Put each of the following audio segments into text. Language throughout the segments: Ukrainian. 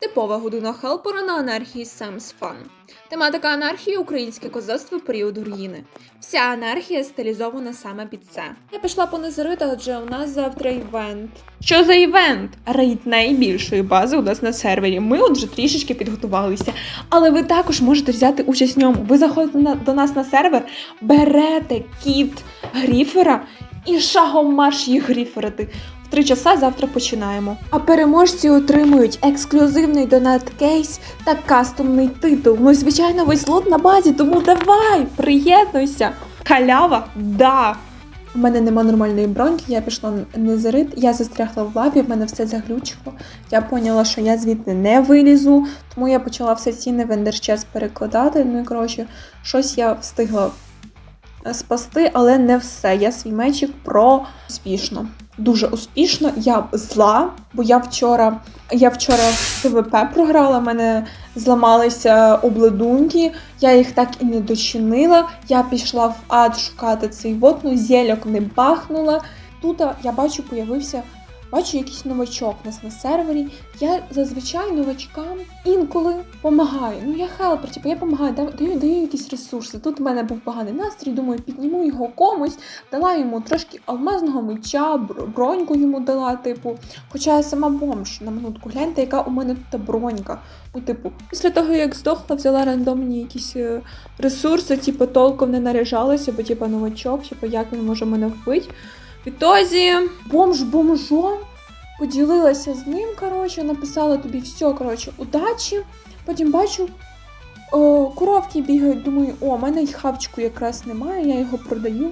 Типова година хелпера на анархії Sam's Fun. Тематика анархії українське козацтво періоду руїни. Вся анархія стилізована саме під це. Я пішла по адже у нас завтра івент. Що за івент? Рейд найбільшої бази у нас на сервері. Ми от вже трішечки підготувалися. Але ви також можете взяти участь в ньому. Ви заходите до нас на сервер, берете кіт Гріфера і шагом марш їх гріферити. В три часа завтра починаємо. А переможці отримують ексклюзивний донат кейс та кастомний титул. Ну звичайно, весь лот на базі, тому давай, приєднуйся. Халява, да. У мене нема нормальної броньки, я пішла на незерит, я застрягла в лаві, в мене все заглючило. Я поняла, що я звідти не вилізу, тому я почала все ціни в ендерчес перекладати. Ну і коротше, щось я встигла спасти, але не все. Я свій мечик про успішно. Дуже успішно. Я зла, бо я вчора, я вчора в ПВП програла, в мене зламалися обладунки, я їх так і не дочинила. Я пішла в ад шукати цей вод, ну зельок не бахнула. Тут я бачу, появився. Бачу якийсь новачок у нас на сервері. Я зазвичай новачкам інколи допомагаю. Ну я хелпер, типу, я допомагаю, даю, даю якісь ресурси. Тут в мене був поганий настрій, думаю, підніму його комусь, дала йому трошки алмазного меча, броньку йому дала, типу. Хоча я сама бомж на минутку. Гляньте, яка у мене тут бронька. Ну, типу, після того, як здохла, взяла рандомні якісь е, ресурси, типу, толком не наряжалася, бо типу новачок, типу, як він може мене вбити. Відтоді бомж бомжом поділилася з ним, коротше, написала тобі все, коротше, удачі. Потім бачу, о, коровки бігають, думаю, о, в мене й хавчику якраз немає, я його продаю.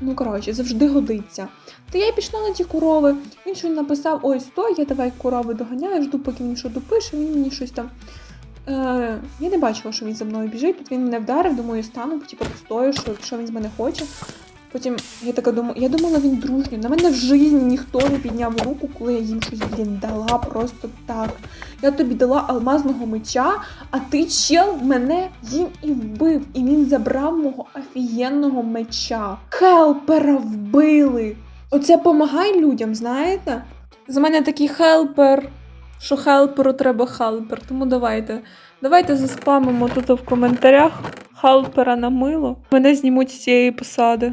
Ну, коротше, завжди годиться. То я й пішла на ті корови. Він щось написав: ой, стой, я давай корови доганяю, жду, поки він що допише, він мені щось там. Е, я не бачила, що він за мною біжить. Тут він мене вдарив, думаю, стану, типу, постою, що, що він з мене хоче. Потім я така думаю, я думала, він дружній. На мене в житті ніхто не підняв руку, коли я їм щось блін, дала просто так. Я тобі дала алмазного меча, а ти чел мене їм і вбив. І він забрав мого офігенного меча. Хелпера вбили. Оце помагай людям, знаєте? З мене такий хелпер, що хелперу треба хелпер. Тому давайте. Давайте заспамимо тут в коментарях хелпера на мило. Мене знімуть з цієї посади.